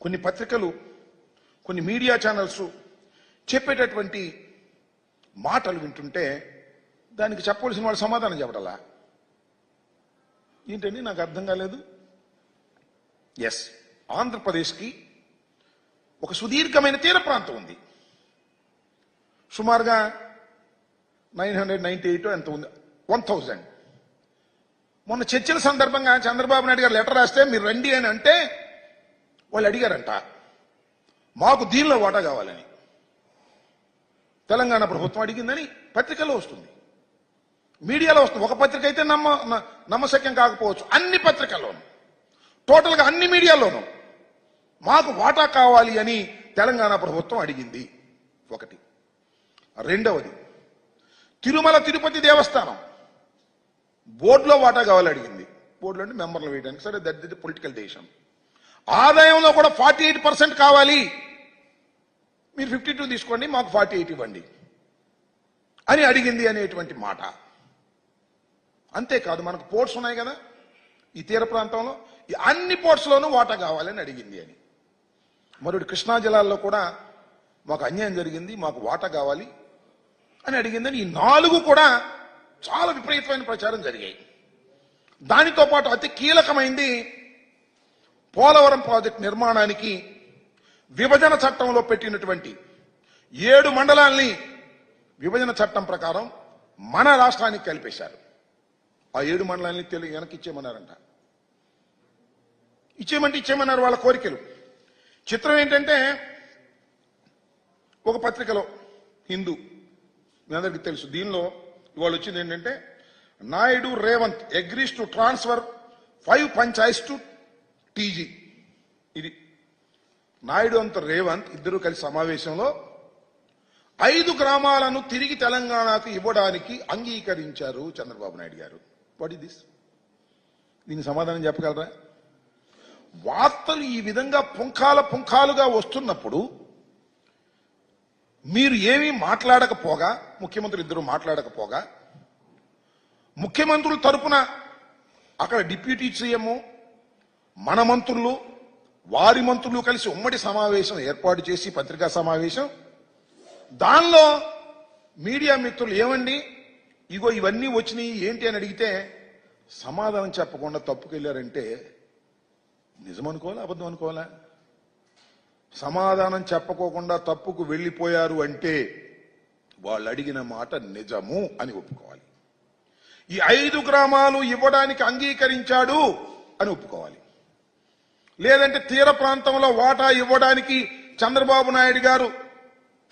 కొన్ని పత్రికలు కొన్ని మీడియా ఛానల్స్ చెప్పేటటువంటి మాటలు వింటుంటే దానికి చెప్పవలసిన వాళ్ళు సమాధానం చెప్పడలా ఏంటండి నాకు అర్థం కాలేదు. ఎస్ ఆంధ్రప్రదేశ్కి ఒక సుదీర్ఘమైన తీర ప్రాంతం ఉంది. సుమారుగా నైన్ హండ్రెడ్ నైన్టీ ఎయిట్ ఎంత ఉంది. వన్ థౌజండ్ మొన్న చర్చల సందర్భంగా చంద్రబాబు నాయుడు గారు లెటర్ రాస్తే మీరు రండి అని అంటే వాళ్ళు అడిగారంట మాకు దీనిలో వాటా కావాలని. తెలంగాణ ప్రభుత్వం అడిగిందని పత్రికలో వస్తుంది. మీడియాలో వస్తుంది. ఒక పత్రిక అయితే నమ్మ న- నమ్మశక్యం కాకపోవచ్చు. అన్ని పత్రికల్లోనూ. టోటల్గా అన్ని మీడియాలోనూ మాకు వాటా కావాలి అని తెలంగాణ ప్రభుత్వం అడిగింది. ఒకటి. రెండవది తిరుమల తిరుపతి దేవస్థానం. బోర్డులో వాటా కావాలి అడిగింది. బోర్డులో అంటే మెంబర్లు వేయడానికి. సరే దట్ ది పొలిటికల్ డెసిషన్. ఆదాయంలో కూడా ఫార్టీ ఎయిట్ పర్సెంట్ కావాలి. మీరు ఫిఫ్టీ టూ తీసుకోండి మాకు ఫార్టీ ఎయిట్ ఇవ్వండి అని అడిగింది అనేటువంటి మాట. అంతేకాదు మనకు పోర్ట్స్ ఉన్నాయి కదా ఈ తీర ప్రాంతంలో ఈ అన్ని పోర్ట్స్లోనూ వాటా కావాలని అడిగింది అని. మరొకటి కృష్ణా జిల్లాల్లో కూడా మాకు అన్యాయం జరిగింది మాకు వాటా కావాలి అని అడిగిందని ఈ నాలుగు కూడా చాలా విపరీతమైన ప్రచారం జరిగాయి. దానితో పాటు అతి కీలకమైంది పోలవరం ప్రాజెక్ట్ నిర్మాణానికి విభజన చట్టంలో పెట్టినటువంటి ఏడు మండలాల్ని విభజన చట్టం ప్రకారం మన రాష్ట్రానికి కలిపేశారు. ఆ ఏడు మండలాన్ని తెలుగు వెనక్కి ఇచ్చేయమన్నారంట ఇచ్చేయమంటే ఇచ్చేయమన్నారు వాళ్ళ కోరికలు. చిత్రం ఏంటంటే ఒక పత్రికలో హిందూ మీ అందరికీ తెలుసు దీనిలో ఇవాళ వచ్చింది ఏంటంటే Naidu Revanth agrees to transfer five panchayats to TG ఇది నాయుడు అంత రేవంత్ ఇద్దరు కలిసి సమావేశంలో ఐదు గ్రామాలను తిరిగి తెలంగాణకు ఇవ్వడానికి అంగీకరించారు చంద్రబాబు నాయుడు గారు. వాట్ ఇస్ దిస్ దీనికి సమాధానం చెప్పగలరా? వార్తలు ఈ విధంగా పుంఖాల పుంఖాలుగా వస్తున్నప్పుడు మీరు ఏమీ మాట్లాడకపోగా ముఖ్యమంత్రి ఇద్దరు మాట్లాడకపోగా ముఖ్యమంత్రుల తరపున అక్కడ డిప్యూటీ సీఎం మన మంత్రులు వారి మంత్రులు కలిసి ఉమ్మడి సమావేశం ఏర్పాటు చేసి పత్రికా సమావేశం. దానిలో మీడియా మిత్రులు ఏమండి? ఇగో ఇవన్నీ వచ్చినాయి ఏంటి అని అడిగితే సమాధానం చెప్పకుండా తప్పుకెళ్ళారంటే నిజం అనుకోవాలా అబద్ధం అనుకోవాలా? సమాధానం చెప్పకోకుండా తప్పుకు వెళ్ళిపోయారు అంటే వాళ్ళు అడిగిన మాట నిజము అని ఒప్పుకోవాలి. ఈ ఐదు గ్రామాలు ఇవ్వడానికి అంగీకరించాడు అని ఒప్పుకోవాలి. లేదంటే తీర ప్రాంతంలో వాటా ఇవ్వడానికి చంద్రబాబు నాయుడు గారు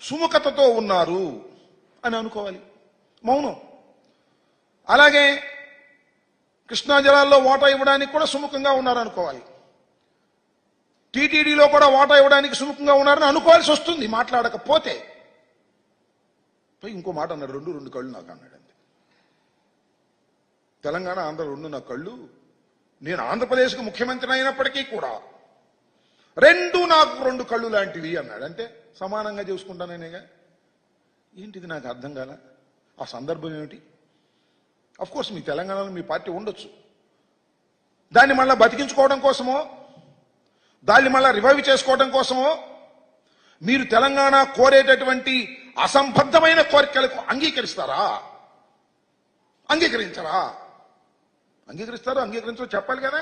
సుముఖతతో ఉన్నారు అని అనుకోవాలి. మౌనం. అలాగే కృష్ణా జలాల్లో వాటా ఇవ్వడానికి కూడా సుముఖంగా ఉన్నారు అనుకోవాలి. టీటీడీలో కూడా వాటా ఇవ్వడానికి సుముఖంగా ఉన్నారని అనుకోవాల్సి వస్తుంది మాట్లాడకపోతే. పోయి ఇంకో మాట అన్నాడు రెండు రెండు కళ్ళు నాకు అన్నాడు అంతే. తెలంగాణ ఆంధ్ర రెండు నా కళ్ళు నేను ఆంధ్రప్రదేశ్కు ముఖ్యమంత్రి అయినప్పటికీ కూడా రెండు నాకు రెండు కళ్ళు లాంటివి అన్నాడు. అంటే సమానంగా చూసుకుంటానేనేగా ఏంటిది నాకు అర్థం కాల? ఆ సందర్భం ఏమిటి? అఫ్ కోర్స్ మీ తెలంగాణలో మీ పార్టీ ఉండొచ్చు. దాన్ని మళ్ళీ బతికించుకోవడం కోసమో? దాన్ని మళ్ళా రివైవ్ చేసుకోవడం కోసమో? మీరు తెలంగాణ కోరేటటువంటి అసంబద్ధమైన కోరికలకు అంగీకరిస్తారా? అంగీకరించరా? అంగీకరిస్తారు అంగీకరించో చెప్పాలి కదా?